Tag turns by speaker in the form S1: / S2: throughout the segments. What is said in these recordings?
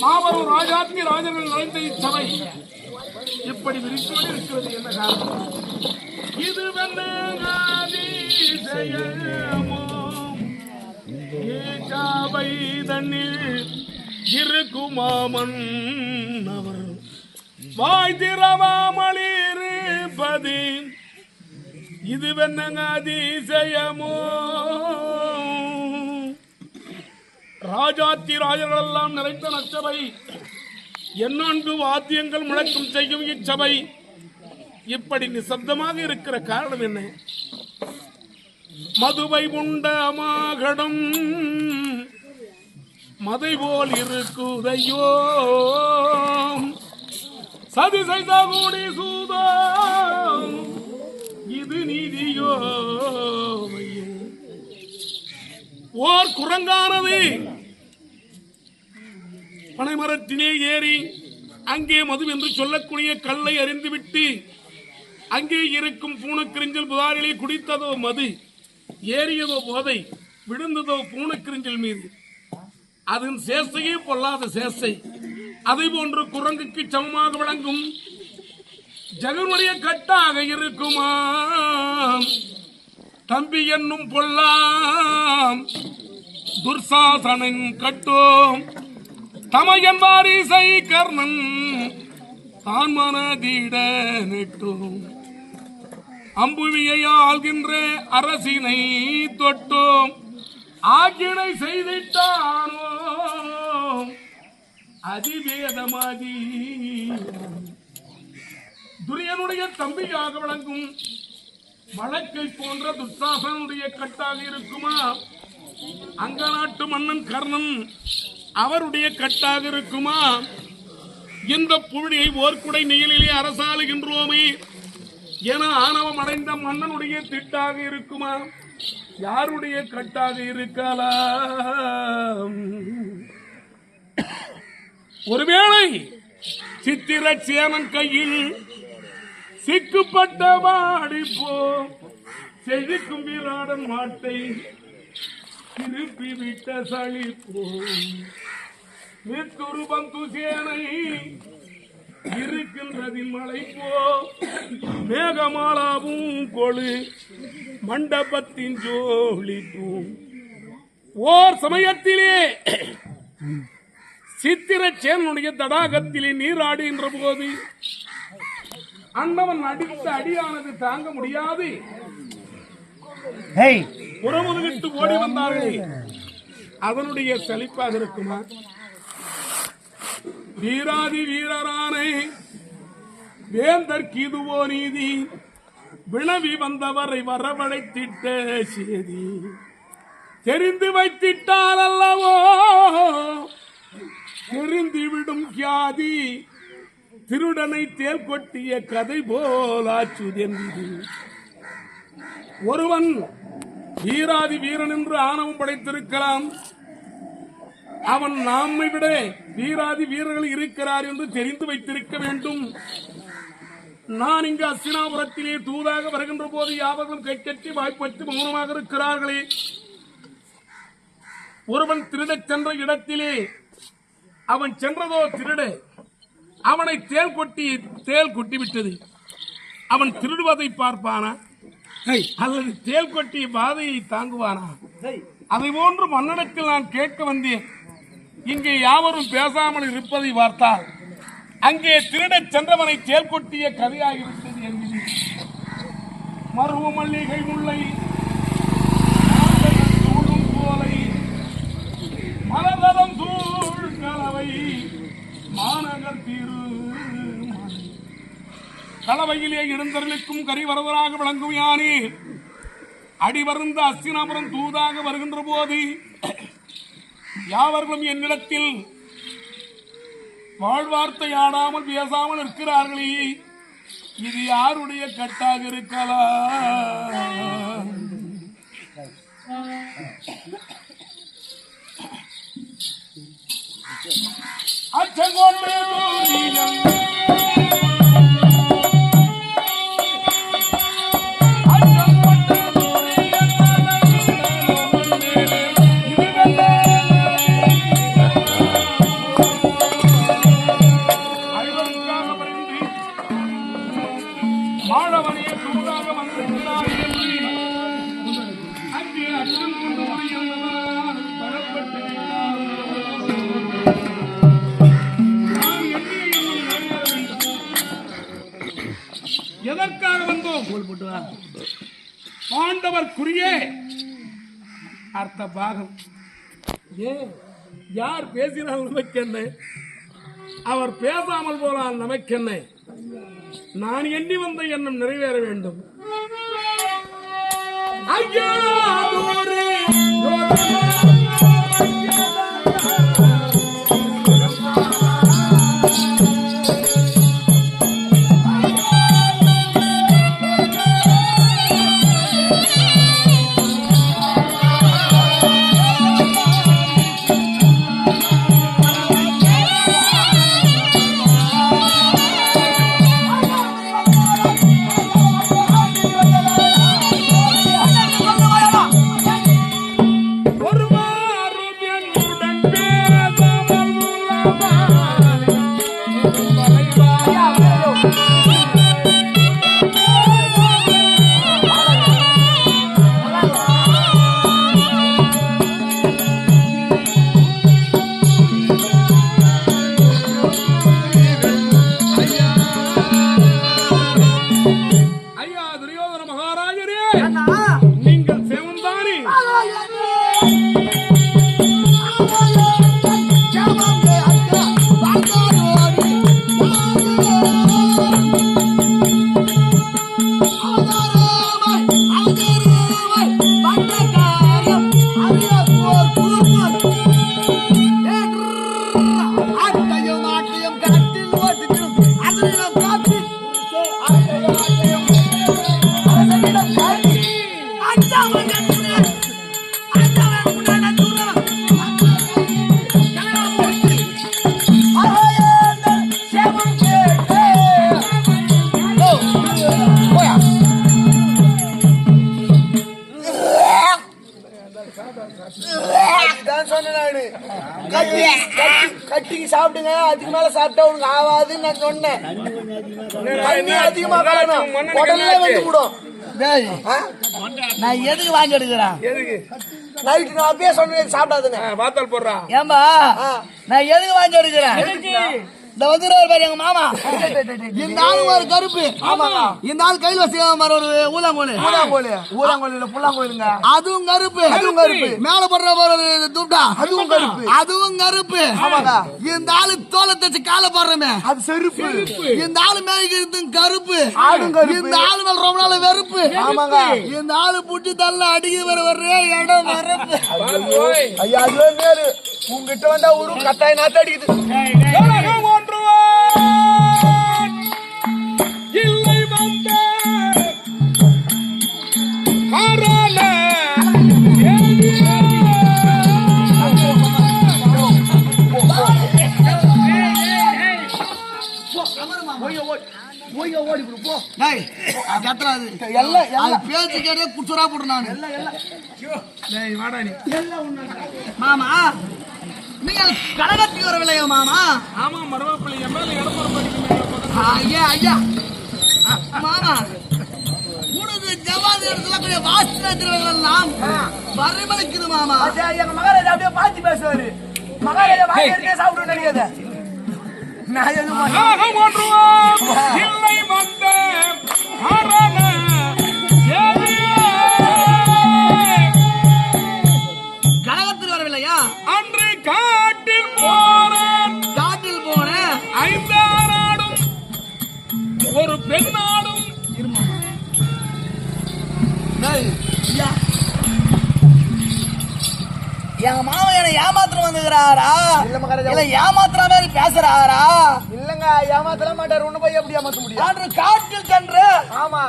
S1: மாபெரும் ராஜாத்தி ராஜர்கள் நிறைந்த இச்சபை இப்படி விரிசோடு இருக்கிறது என்ன காரணம்? இது வெண்ணகாதிசயமோ சபை தண்ணீர் இருக்குமாமன் அவர் வாய் திரவாமலிருப்பது இது வெண்ணங்க அதிசயமோ ராஜாத்தி ராஜர்கள் எல்லாம் நிறைந்த நச்சபை எண்ணான்கு வாத்தியங்கள் முழக்கம் செய்யும் இச்சபை. இப்படி நிசப்தமாக இருக்கிற காரணம் என்ன? மதுவை உண்ட மாகடம் மதை போல் இருக்குதையோ? சதி செய்த கூடி சூதோ இது நீதியோ? ஓர் குரங்கானது பனைமரத்திலே ஏறி அங்கே மது என்று சொல்லக்கூடிய கல்லை அறிந்துவிட்டு அங்கே இருக்கும் பூனக்கிரிஞ்சல் புதாரிலே குடித்ததோ மது ஏறியதோ போதை விழுந்ததோ பூனக்கிரிஞ்சல் மீது. அதன் சேசையே பொல்லாத சேசை. அதை போன்று குரங்குக்கு சமமாக விளங்கும் ஜெகனுடைய கட்டாக இருக்குமா தம்பி என்னும் பொல்லாம் துர்சாசனன் கட்டோம். தமையன் வாரிசை கர்ணன் தான் மனதிட நெட்டோம் அம்புவியை ஆள்கின்ற அரசினை தொட்டோம். ஆக்கினை செய்திட்டானோ? அதிவேதமாதி துரியனுடைய தம்பியாக விளங்கும். வழக்கை போன்ற துர்சாசனுடைய கட்டாக இருக்குமா? அங்க நாட்டு மன்னன் கர்ணன் அவருடைய கட்டாக இருக்குமா? இந்த புழுதியை ஓர்குடை நிழலிலே அரசாளுகின்றோமே. என ஆணவம் அடைந்த மன்னனுடைய திட்டாக இருக்குமா? யாருடைய கட்டாக இருக்கலாம்? ஒருவேளை சித்திர சேனன் கையில் சிக்குப்பட்ட வாடிப்போ செழிக்கும் வீராடன் மாட்டை திருப்பி விட்ட சளிப்போ மித்துரு பந்து சேனை இருக்கின்றதில் மலை போ மேகமாலாவும் கொழு மண்டபத்தின் ஜோலிப்பும் ஓர் சமயத்திலே சித்திரச்சேனுடைய தடாகத்திலே நீராடுகின்ற போது அண்ணவன் அடித்த அடியானது தாங்க முடியாது. புறமுதுகிட்டு ஓடி வந்தார்களே. அதனுடைய செழிப்பாக இருக்குமா? வீராதி வீரரானே வேந்தற்கு இதுவோ நீதி விளவி வந்தவரை வரவழைத்திட்ட சேதி. தெரிந்து வைத்திட்டால் அல்லவோ தெரிந்துவிடும் கியாதி திருடனை தேல் கொட்டிய கதை போலாச்சுதென்று ஒருவன் வீராதி வீரன் என்று ஆணவம் படைத்திருக்கலாம். அவன் நம்மை விட வீராதி வீரர்கள் இருக்கிறார் என்று தெரிந்து வைத்திருக்க வேண்டும். நான் இங்கு அஸ்தினாபுரத்திலே தூதாக வருகின்ற போது யாவரும் கை கட்டி வாய்ப்பற்று மௌனமாக இருக்கிறார்களே. ஒருவன் திருடச் சென்ற இடத்திலே அவன் சென்றதோ திருட. அவனை தேல் கொட்டி தேல் கொட்டி விட்டது அவன் திருடுவதை பார்ப்பானா? அல்லது தேல் கொட்டிய பாதையை தாங்குவானா? அதை போன்று மன்னடத்தில் நான் கேட்க வந்தேன். இங்கே யாவரும் பேசாமல் இருப்பதை பார்த்தால் அங்கே திருடச் சென்றவனை தேல் கொட்டிய கதையாகிவிட்டது என்பது மருவ மல்லிகை முல்லை போலை சூடும் சோலை சூழ் கலவை மாநகர் திரு கலவையிலே எழுந்தருளுக்கும் கரிவரவராக விளங்கும் யானே அடிவருந்த அஸ்தினாபுரம் தூதாக வருகின்ற போது யாவர்களும் என்னிடத்தில் வாழ்வார்த்தை ஆடாமல் பேசாமல் இருக்கிறார்களே. இது யாருடைய கட்டாக இருக்கலாம்? அச்சங்கொண்டு அச்சங்கொண்டு
S2: போட்டு வா
S1: குறியே அர்த்த பாகம் ஏ யார் பேசினால் நமக்கென்ன? அவர் பேசாமல் போனால் நமக்கென்ன? நான் எண்ணி வந்த எண்ணம் நிறைவேற வேண்டும். ஐயா
S3: கட்டிக்கு சாப்பிடுங்க அதுக்கு மேல சாப்பிட்டா உனக்கு ஆகாதுன்னு நான் சொன்னேன் தண்ணி அதிகமா உடனே வந்து விடும்?
S2: நான் எதுக்கு வாங்கி எடுக்கிறேன்
S1: எதுக்கு?
S3: நைட்டு நான் அப்பயே சொன்னேன் சாப்பிடாதுன்னு.
S1: ஆ, வாத்தால் போடுறா.
S2: ஏம்பா
S3: ஆ.
S2: நான் எதுக்கு வாங்கி எடுக்கிறேன் இந்த வந்துடுறாரு பாரு எங்க மாமா. இந்த ஆளு ஒரு கருப்பு.
S3: ஆமாங்க.
S2: இந்த ஆள் கையில் வச்சு மாதிரி ஒரு ஊலாங்கோலு
S3: ஊதாங்கோலில புல்லாங்கோயிலுங்க
S2: அதுவும் கருப்பு.
S3: அதுவும் கருப்பு.
S2: மேல போடுற மாதிரி ஒரு
S3: அதுவும் கருப்பு.
S2: அதுவும் கருப்பு.
S3: ஆமாங்க.
S2: இந்த ஆளு தோலை தச்சு காலை போடுறமே.
S3: அது செருப்பு.
S2: இந்த ஆளு மேய்க்கிறது கருப்பு.
S3: ஆடும் கருப்பு.
S2: இந்த ஆளு மேல ரொம்ப நாள் வெறுப்பு.
S3: ஆமாங்க.
S2: இந்த ஆளு புட்டி தள்ள அடிக்க வர வர்றே இடம் வெறுப்பு.
S1: ஓய்.
S3: ஐயா அதுவே நேரு உங்ககிட்ட வந்தா ஒரு கட்டாய நாத்து அடிக்குது.
S2: டேய், அது கத்துறாது. அது பேச்சு கேட்டே குச்சுரா போட்டு நானு.
S1: டேய், வாடா நீ.
S2: மாமா நீங்க கடகத்துக்கு வரவில்லையா மாமா?
S1: ஆமா மரவப்பிள்ளை. என் மேல இடப்புறம் படிக்கணும்
S2: ஐயா ஐயா. மாமா உனது ஜவாது இடத்துல கொஞ்சம் வாசனை திருவெல்லாம் பரிமளிக்குது மாமா.
S3: எங்க மகாராஜா அப்படியே பாத்து பேசுவாரு. மகாராஜா வாங்கி சாப்பிட்டு நினைக்காத.
S1: இல்லை வந்த
S2: கடகத்துக்கு வரவில்லையா
S1: அன்று காட்டில் போறேன்
S2: காட்டில் போன
S1: ஐந்தாறாடும் ஒரு பெண்ணாடும்.
S2: எங்க மாமா என்ன ஏமாத்திரம் வந்துக்கிறாரா
S3: இல்ல
S2: ஏமாத்துற மாதிரி பேசுறாரா?
S3: ஏமாத்தல மாட்டாரு ஒண்ணு போய் எப்படி ஏமாத்த முடியும்
S2: அன்று காட்டில் சென்று
S3: ஆமா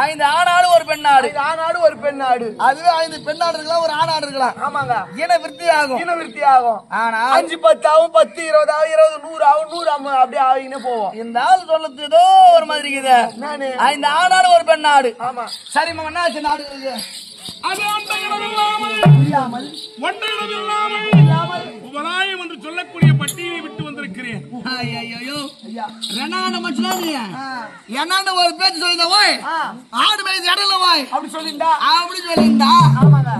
S2: ஐந்து ஆணாடு ஒரு பெண்ணாடு
S3: ஆணாடு ஒரு பெண்ணாடு
S2: அதுவே ஐந்து பெண்ணாடு இருக்கலாம் ஒரு ஆணாடு இருக்கலாம்
S3: ஆமாங்க
S2: இன விருத்தி ஆகும்
S3: இன விருத்தி ஆகும்
S2: ஆனா
S3: அஞ்சு பத்து ஆகும் பத்து இருபது ஆகும் இருபது நூறு ஆகும் நூறு ஆகும் அப்படியே ஆகினே போவோம்
S2: இந்த ஆள் சொல்றது ஏதோ ஒரு மாதிரி இருக்குது
S3: நானு
S2: ஐந்து ஆணாடு ஒரு பெண்ணாடு
S3: ஆமா
S2: சரி மாமா என்ன ஆச்சு நாடு இருக்கு?
S1: அது அந்த இடம் இல்லாமல்
S2: இல்லாமல்
S1: என்று சொல்லக்கூடிய பட்டியலை விட்டு வந்திருக்கிறேன்.
S2: ரெண்டாண்ட நீ? என்னன்னு ஒரு பேச்சு சொல்லியிருந்த ஓய் ஆடு மேய்ச்சி இடையில ஓய்
S3: அப்படி சொல்லிண்டா
S2: அப்படி சொல்லியிருந்தா.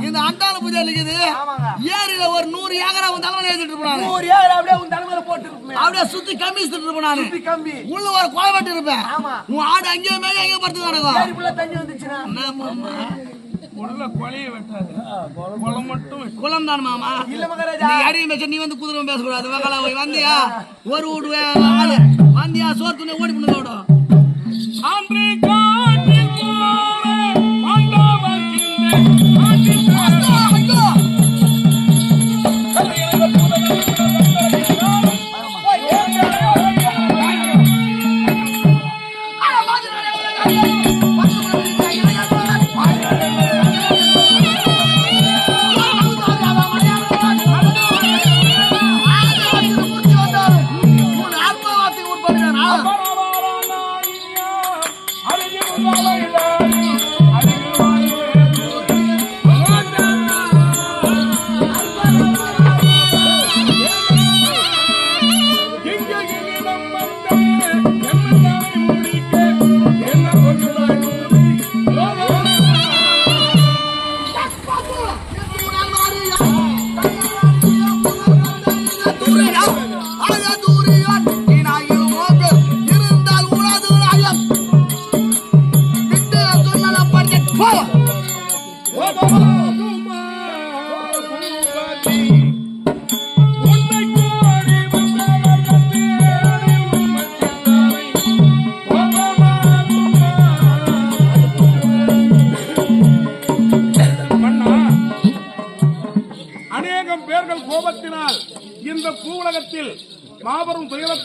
S2: இந்த அண்டால பூஜை இருக்குது.
S3: ஆமாங்க.
S2: ஏரியில ஒரு நூறு ஏக்கரா உன் தலைமையில ஏத்திட்டு போனானு
S3: நூறு ஏக்கர் அப்படியே உன் தலைமையில போட்டு
S2: அப்படியே சுத்தி கம்மி சுத்திட்டு போனானு
S3: சுத்தி கம்பி.
S2: உள்ள ஒரு குழை வெட்டி இருப்பேன்.
S3: ஆமா.
S2: உன் ஆடு அங்கேயே மேலே அங்கேயே படுத்து கிடக்கும்
S3: ஏரிக்குள்ள தண்ணி வந்துச்சுன்னா?
S1: உள்ள கொலையை வெட்டாது. கொலை மட்டும்.
S2: குளம் தான் மாமா.
S3: இல்ல மகாராஜா.
S2: நீ அடி மேய்ச்ச நீ வந்து குதிரை பேசக்கூடாது வகலா போய் வந்தியா? ஒரு வீடு ஆளு. வந்தியா? துணி ஓடி பண்ணதோட
S1: அன்று காட்டில் la la la.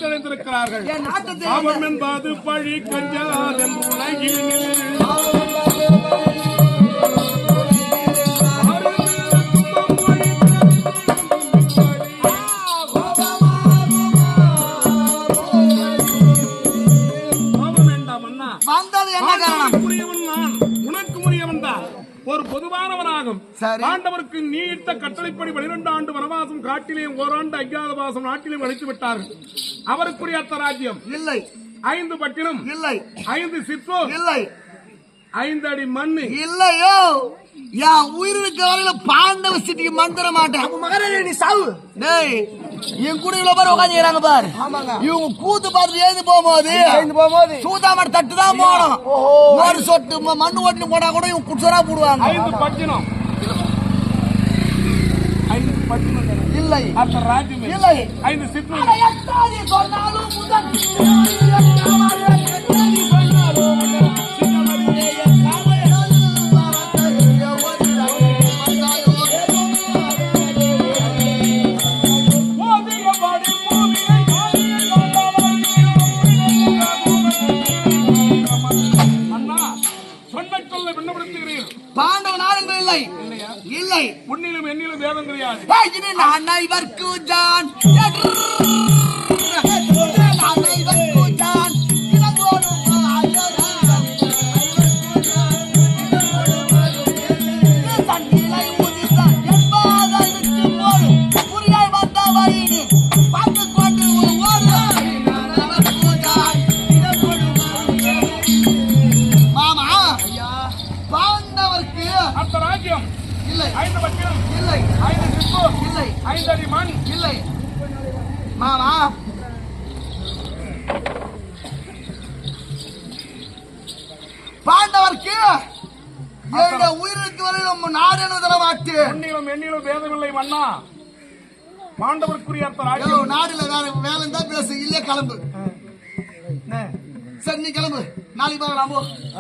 S1: அடைந்திருக்கிறார்கள் பாவம் என்பது பழி கஞ்சாதென்று உலகில். ஒரு பொதுவானவனாகும்.
S2: சரி.
S1: பாண்டவருக்கு நீட்ட கட்டளைப்படி பனிரெண்டு ஆண்டு வனவாசம் காட்டிலேயும் ஓராண்டு அஜ்ஞாத வாசம் நாட்டிலேயும் அழைத்து விட்டார்கள் அவருக்குரிய அர்த்த ராஜ்யம்.
S2: இல்லை.
S1: ஐந்து பட்டினம்.
S2: இல்லை.
S1: ஐந்து சிற்றோர்
S2: இல்லை.
S1: ஐந்து அடி மண்ணு.
S2: இல்லையோ. என் உயிருக்கு வரையில பாண்டவ சிட்டிக்கு மந்திர மாட்டேன்.
S3: மகாராஜா நீ சாவு?
S2: டேய் என் கூட இவ்வளவு பேர் உட்காந்துக்கிறாங்க பாரு.
S3: ஆமாங்க.
S2: இவங்க கூத்து பார்த்து எழுந்து போகும்போது
S3: எழுந்து போகும்போது
S2: சூதாமட தட்டு தான் போகணும்
S3: ஓஹோ.
S2: ஒரு சொட்டு ம- மண்ணு ஓட்டு போனா கூட இவங்க குடிச்சரா போடுவாங்க.
S1: ஐந்து பட்டினம்.
S2: இல்லை. இல்லை.
S1: ஐந்து
S2: எத்தாதி சொன்னாலும் முதல்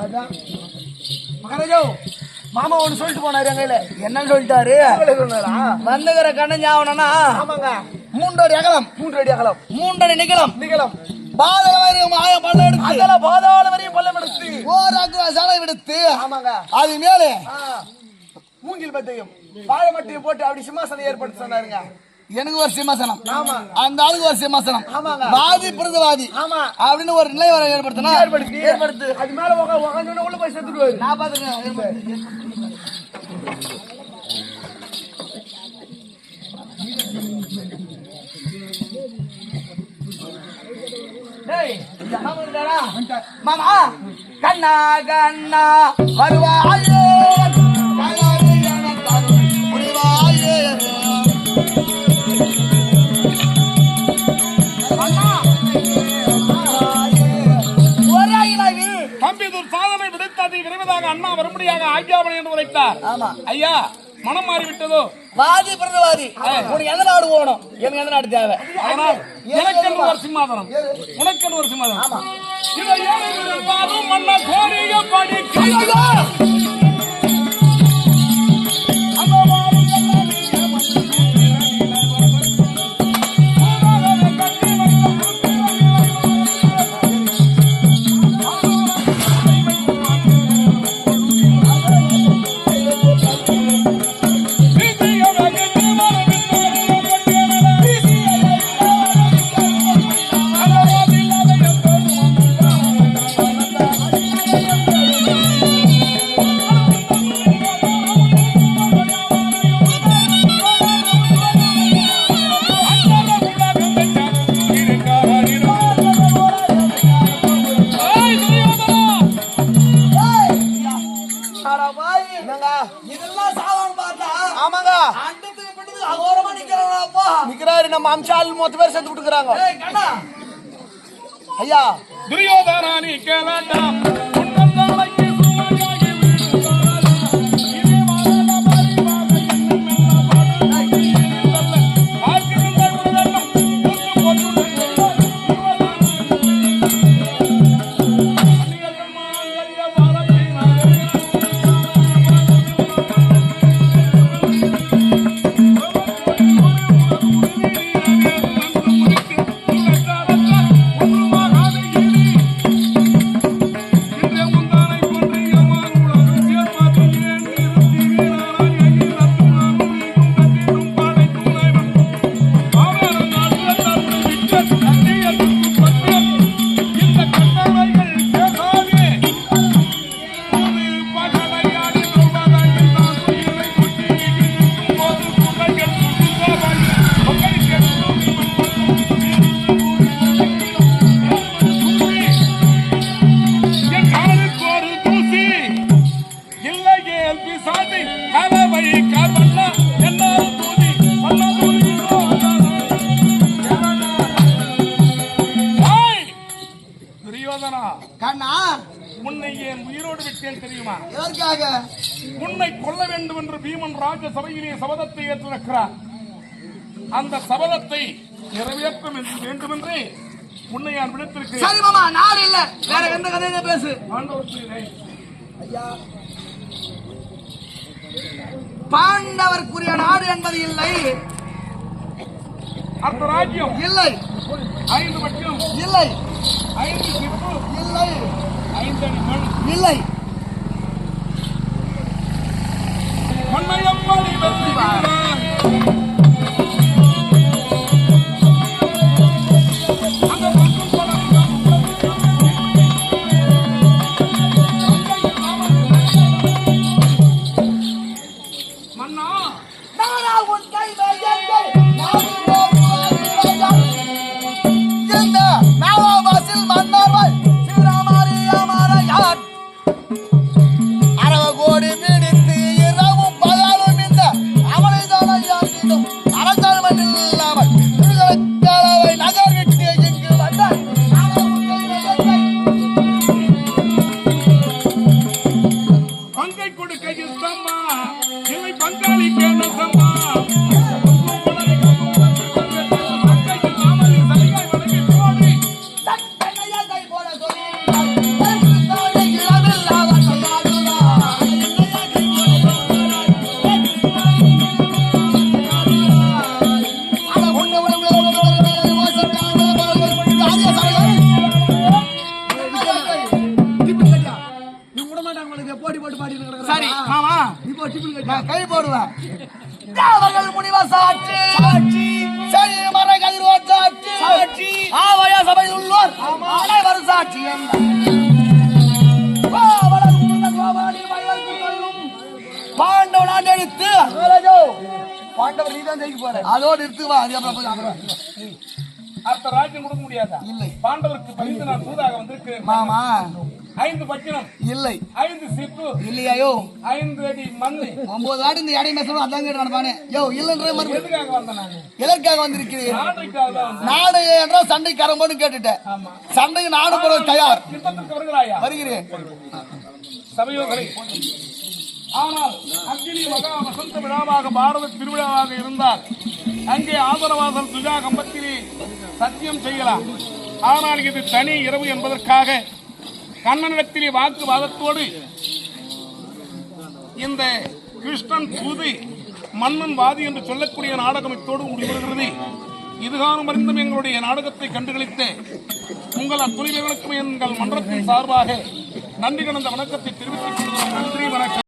S3: அதான். மகாராஜா மாமா ஒண்ணு சொல்லிட்டு போனாரு என் கையில.
S2: என்னன்னு சொல்லிட்டாரு?
S3: சொன்னாரா?
S2: வந்துகிற கண்ணன் ஞாபகம்னா
S3: ஆமாங்க.
S2: மூன்றடி அகலம்.
S3: மூன்று அடி அகலம்.
S2: மூன்றடி நிகழம்.
S3: நிகழம்.
S2: அது மேலே.
S3: மூங்கில் பத்தையும் வாழை மட்டையும் போட்டு அப்படி சிம்மாசனம் ஏற்படுத்த சொன்னாருங்க.
S2: எனக்கு ஒரு சிம்மாசனம்.
S3: ஆமா.
S2: அந்த ஆளுக்கு ஒரு சிம்மாசனம். வாதி பிரதவாதி.
S3: ஆமா.
S2: அப்படின்னு ஒரு நிலை வர ஏற்படுத்தினா?
S3: ஏற்படுத்தி ஏற்படுத்து. அது மேல உள்ள போய் செத்துடுவாரு.
S2: நான் பாத்துக்கிறேன்? மாமா கண்ணா கண்ணா வருவாயே?
S1: வரும்படியாக ஆக்கியாவன் என்று உரைத்தார்.
S2: ஆமா.
S1: ஐயா மனம் மாறிவிட்டதோ?
S2: வாதி பிரதவாதி. உனக்கு எந்த நாடு போகணும்? எனக்கு எந்த நாடு தேவை?
S1: ஆனால் எனக்கென்று ஒரு சிம்மாதனம் உனக்கென்று ஒரு சிம்மாதனம் இதை
S3: நிக்கிறாரு நம்ம அம்சால் மொத்த பேர்
S2: ஏய் கண்ணா.
S3: ஐயா.
S1: துரியோதனானி கேளாட்டாம் உன்னன்
S2: எதற்காக?
S1: உன்னை கொல்ல வேண்டும் என்று பீமன் ராஜ சபையிலே சபதத்தை ஏற்றிருக்கிறார். அந்த சபதத்தை நிறைவேற்ற வேண்டும் என்று உன்னை நான் விடுத்திருக்கிறேன்.
S2: சரி மாமா நாடு இல்ல. வேற எந்த கதையில பேசு.
S1: ஆண்டவருக்குரியதே.
S2: பாண்டவர்க்குரிய நாடு என்பது இல்லை.
S1: அந்த ராஜ்யம்.
S2: இல்லை.
S1: ஐந்து மட்டும்
S2: இல்லை.
S1: ஐந்து
S2: இல்லை.
S1: ஐந்தடி மண்.
S2: இல்லை.
S1: மண்ணையம்மாடி வெற்றிவாராய். சரி மாமா
S2: கை போடுவேன். தேவர்கள் முனிவர் சாட்சி. சாட்சி. சரி மறை கதிர்வோர் சாட்சி. சாட்சி. ஆவய சபையில் உள்ளோர். அனைவரும் சாட்சி பாண்டவ நாட்டை அடித்து. பாண்டவர் நீ தான் ஜெயிக்க போற. அதோடு நிறுத்துவா அது அப்புறம் அப்புறம்.
S1: அடுத்த ராஜ்யம் கொடுக்க முடியாதா?
S2: இல்லை.
S1: பாண்டவருக்கு பரிந்து நான் தூதாக வந்திருக்கிறேன்
S2: மாமா.
S1: ஐந்து பட்டினம்
S2: இல்லை.
S1: ஐந்து சிப்பு.
S2: இல்லையாயோ
S1: ஐந்து அடி மண்ணு.
S2: ஒன்பது வாட்டி இந்த இடையை பேசணும் அதான் கேட்டு நடப்பானே. யோ இல்லைன்ற மாதிரி
S1: எதுக்காக வந்தேன்
S2: எதற்காக
S1: வந்தேன்.
S2: நாடு என்றால் அரம்போடு கேட்டுட்டேன். சண்டைக்கு நாடு போட தயார். வருகிறேன்.
S1: ஆனால் அக்னி மகா வசந்த விழாவாக பாரத திருவிழாவாக இருந்தால் அங்கே ஆதரவாதல் துஜா கம்பத்திலே சத்தியம் செய்யலாம். ஆனால் இது தனி இரவு என்பதற்காக கண்ணனிடத்திலே வாக்குவாதத்தோடு இந்த கிருஷ்ணன் தூது மன்னன் வாதி என்று சொல்லக்கூடிய நாடகம் இத்தோடு முடிவருகிறது இதுகாலம் அறிந்தும் எங்களுடைய நாடகத்தை கண்டுகளித்து உங்கள் அத்துணைவர்களுக்கும் எங்கள் மன்றத்தின் சார்பாக நன்றி கடந்த வணக்கத்தை தெரிவித்துக் கொள்கிறோம் நன்றி வணக்கம்.